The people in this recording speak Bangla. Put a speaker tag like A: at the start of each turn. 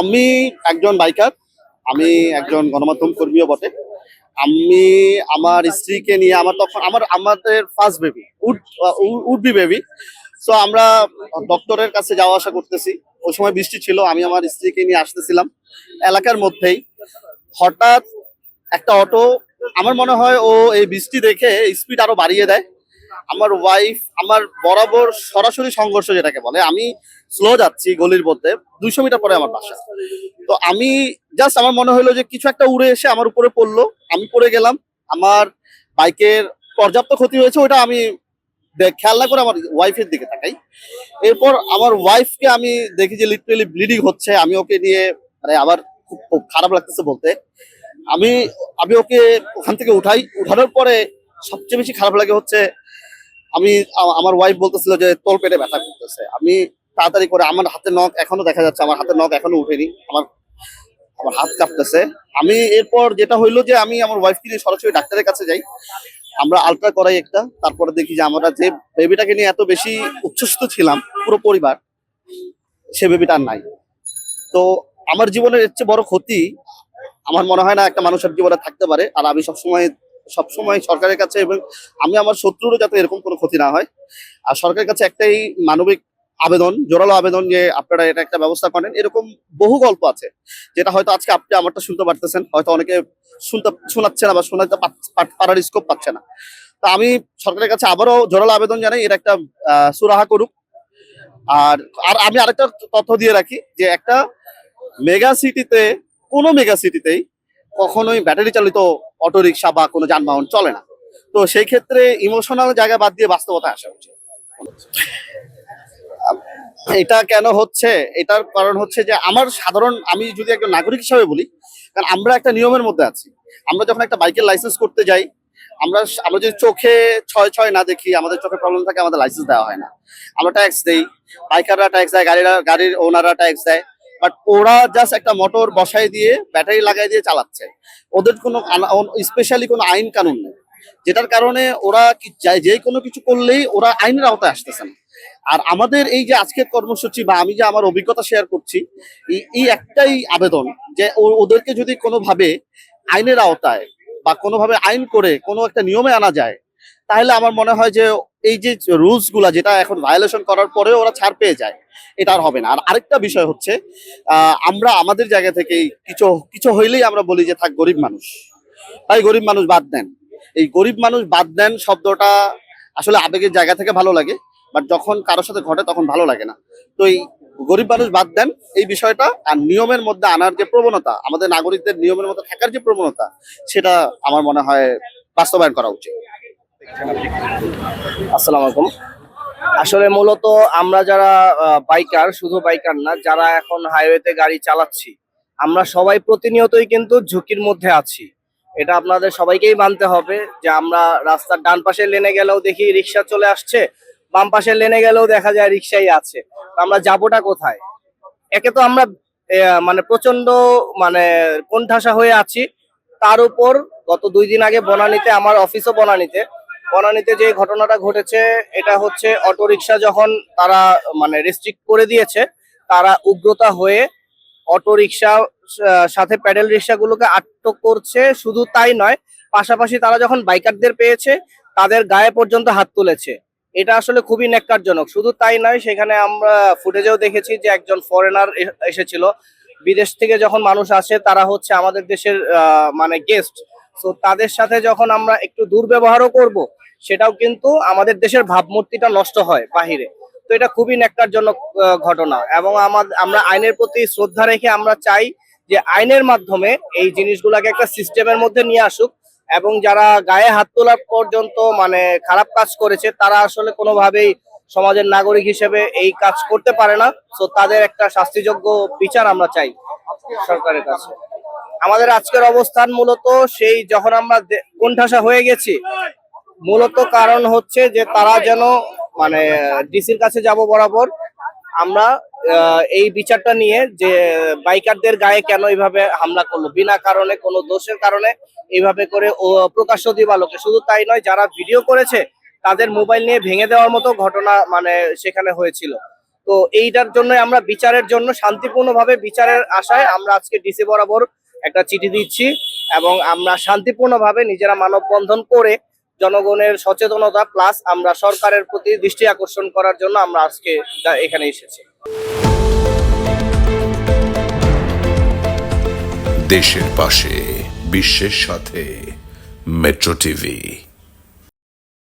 A: আমি একজন বাইকার, আমি একজন গণমাধ্যম কর্মীও বটে। আমি আমার স্ত্রীকে নিয়ে আমার তখন আমার, আমাদের first baby would would be baby so আমরা ডক্টরের কাছে যাওয়া আসা করতেছি। ওই সময় বৃষ্টি ছিল, আমি আমার স্ত্রীকে নিয়ে আসতেছিলাম এলাকার মধ্যেই। হঠাৎ একটা অটো, আমার মনে হয় ও এই বৃষ্টি দেখে স্পিড আরও বাড়িয়ে দেয়। আমার ওয়াইফ আমার বরাবর সরাসরি সংঘর্ষ যেটাকে বলে, আমি স্লো যাচ্ছি গলির মধ্যে, দুইশো মিটার পরে আমার বাসা। তো আমি জাস্ট আমার মনে হলো যে কিছু একটা উড়ে এসে আমার উপরে পড়ল, আমি পড়ে গেলাম, আমার বাইকের পর্যাপ্ত ক্ষতি হয়েছে ওটা আমি খেয়াল না করে আমার ওয়াইফের দিকে তাকাই। এরপর আমার ওয়াইফকে আমি দেখি যে লিটারেলি ব্লিডিং হচ্ছে, আমি ওকে নিয়ে মানে আবার খুব খুব খারাপ লাগতেছে বলতে। আমি আমি ওকে ওখান থেকে উঠাই, উঠানোর পরে সবচেয়ে বেশি খারাপ লাগে হচ্ছে আমি আমার ওয়াইফ বলতেছিল যে তোর পেটে ব্যথা করতেছে। আমি তাড়াতাড়ি করে আমার হাতে নখ এখনও দেখা যাচ্ছে, আমার হাতে নখ এখনও উঠেনি, আমার আমার হাত কাঁপতেছে। আমি এরপর যেটা হইল যে আমি আমার ওয়াইফকে নিয়ে সরাসরি ডাক্তারের কাছে যাই। আমরা আলট্রা করাই একটা, তারপরে দেখি যে আমরা যে বেবিটাকে নিয়ে এত বেশি উচ্ছ্বসিত ছিলাম, পুরো পরিবার, সে বেবিটা আর নাই। তো আমার জীবনের এর চেয়ে বড় ক্ষতি, আমার মনে হয় না একটা মানুষের জীবনে থাকতে পারে। আর আমি সবসময় সবসময় সরকারের কাছে এবং আমি আমার শত্রুরও যাতে এরকম কোনো ক্ষতি না হয়। আর সরকারের কাছে একটাই মানবিক আবেদন, জোরালো আবেদন যে আপনারা এটা একটা ব্যবস্থা করেন, এরকম বহু গল্প আছে। যেটা হয়তো আজকে আপনি আমারটা শুনতে পারতেছেন, হয়তো অনেকে শুনতে, শোনাচ্ছে না বা শোনাতে পারার স্কোপ পাচ্ছে না। তা আমি সরকারের কাছে আবারও জোরালো আবেদন জানাই, এর একটা সুরাহা করুক। আর আর আমি আরেকটা তথ্য দিয়ে রাখি যে একটা মেগা সিটিতে, কোনো মেগা সিটিতেই কখনোই ব্যাটারি চালিত অটো রিক্সা বা কোনো যানবাহন চলে না। তো সেই ক্ষেত্রে ইমোশনাল জায়গা বাদ দিয়ে বাস্তবতা আসা উচিত। এটা কেন হচ্ছে? এটার কারণ হচ্ছে যে আমার সাধারণ, আমি যদি একজন নাগরিক হিসাবে বলি, কারণ আমরা একটা নিয়মের মধ্যে আছি। আমরা যখন একটা বাইকের লাইসেন্স করতে যাই, আমরা আমরা যদি চোখে ছয় ছয় না দেখি, আমাদের চোখে প্রবলেম থাকে, আমাদের লাইসেন্স দেওয়া হয় না। আমরা ট্যাক্স দেই বাইকাররা ট্যাক্স দেয়, গাড়িরা, গাড়ির ওনাররা ট্যাক্স দেয়। বাট ওরা জাস্ট একটা মোটর বসাই দিয়ে ব্যাটারি লাগাই দিয়ে চালাচ্ছে। ওদের কোনো স্পেশালি কোনো আইন কানুন নেই। যেটার কারণে ওরা কি যে কোনো কিছু করলেই ওরা আইনের আওতায় আসতেছে না। আর আমাদের এই যে আজকের কর্মসূচি বা আমি যে আমার অভিজ্ঞতা শেয়ার করছি, এই- একটাই আবেদন যে ওদেরকে যদি কোনোভাবে আইনের আওতায় বা কোনোভাবে আইন করে কোনো একটা নিয়মে আনা যায়, তাহলে আমার মনে হয় যে এই যে রুলসগুলা যেটা এখন ভায়োলেশন করার পরে ওরা ছাড় পেয়ে যায়, এটা আর হবে না। আর আরেকটা বিষয় হচ্ছে আমরা আমাদের জায়গা থেকেই কিছু কিছু হইলেই আমরা বলি যে থাক, গরিব মানুষ। তাই গরিব মানুষ বাদ দেন। এই গরিব মানুষ বাদ দেন শব্দটা আসলে আবেগের জায়গা থেকে ভালো লাগে বাট যখন কারোর সাথে ঘটে তখন ভালো লাগে না। তো এই গরিব মানুষ বাদ দেন এই বিষয়টা, আর নিয়মের মধ্যে আনার যে প্রবণতা, আমাদের নাগরিকদের নিয়মের মধ্যে থাকার যে প্রবণতা, সেটা আমার মনে হয় বাস্তবায়ন করা উচিত।
B: আসসালামু আলাইকুম। আসলে মূলত আমরা যারা বাইকার শুধু বাইকার না, যারা এখন হাইওয়েতে গাড়ি চালাচ্ছি, আমরা সবাই প্রতিনিয়তই কিন্তু ঝুঁকির মধ্যে আছি। এটা আপনাদের সবাইকেই মানতে হবে যে আমরা রাস্তার ডান পাশের লেনে গেলেও দেখি রিক্সা চলে আসছে, বাম পাশের লেনে গেলেও দেখা যায় রিক্সাই আছে। আমরা যাবোটা কোথায়? একে তো আমরা মানে প্রচণ্ড মানে কোণঠাসা হয়ে আছি। তার উপর গত দুই দিন আগে বনানীতে, আমার অফিসও বনানীতে বনানীতে যে ঘটনাটা ঘটেছে, এটা হচ্ছে অটোরিকশা যখন তারা মানে রেস্ট্রিক্ট করে দিয়েছে, তারা উগ্রতা হয়ে অটোরিকশা সাথে প্যাডেল রিক্সাগুলোকে আটক করছে। শুধু তাই নয়, পাশাপাশি তারা যখন বাইকারদের পেয়েছে, তাদের গায়ে পর্যন্ত হাত তুলেছে। এটা আসলে খুবই ন্যাক্কারজনক। শুধু তাই নয়, সেখানে আমরা ফুটেজেও দেখেছি যে একজন ফরেনার এসেছিল। বিদেশ থেকে যখন মানুষ আসে, তারা হচ্ছে আমাদের দেশের মানে গেস্ট তো তাদের সাথে যখন আমরা একটু দুর্ব্যবহারও করব সেটাও কিন্তু আমাদের দেশের ভাবমূর্তিটা নষ্ট হয় বাহিরে। তো এটা খুবই ন্যাক্কারজনক আহ, ঘটনা এবং আমাদের আমরা আইনের প্রতি শ্রদ্ধা রেখে আমরা চাই যে আইনের মাধ্যমে এই জিনিসগুলোকে একটা সিস্টেমের মধ্যে নিয়ে আসুক এবং যারা গায়ে হাত তোলার পর্যন্ত মানে খারাপ কাজ করেছে তারা আসলে কোনোভাবেই সমাজের নাগরিক হিসেবে এই কাজ করতে পারে না। তো তাদের একটা শাস্তিযোগ্য বিচার আমরা চাই সরকারের কাছে। আমাদের আজকের অবস্থান মূলত সেই যখন আমরা কোণঠাসা হয়ে গেছি মূলত কারণ হচ্ছে যে তারা যেন মানে ডিসির কাছে যাব বরাবর, আমরা এই বিচারটা নিয়ে যে বাইকারদের গায়ে কেন এইভাবে হামলা করল, বিনা কারণে, কোনো দোষের কারণে এইভাবে করে প্রকাশ্য দিবালোকে। শুধু তাই নয়, যারা ভিডিও করেছে, তাদের মোবাইল নিয়ে ভেঙে দেওয়ার মতো ঘটনা মানে সেখানে হয়েছিল। তো এইটার জন্য আমরা বিচারের জন্য শান্তিপূর্ণভাবে বিচারের আশায় আমরা আজকে ডিসি বরাবর একটা চিঠি দিচ্ছি এবং আমরা শান্তিপূর্ণভাবে নিজেরা মানববন্ধন করে জনগণের সচেতনতা প্লাস আমরা সরকারের প্রতি দৃষ্টি আকর্ষণ করার জন্য আমরা আজকে এখানে এসেছি।
C: দেশের পাশে, বিশ্বের সাথে মেট্রো টিভি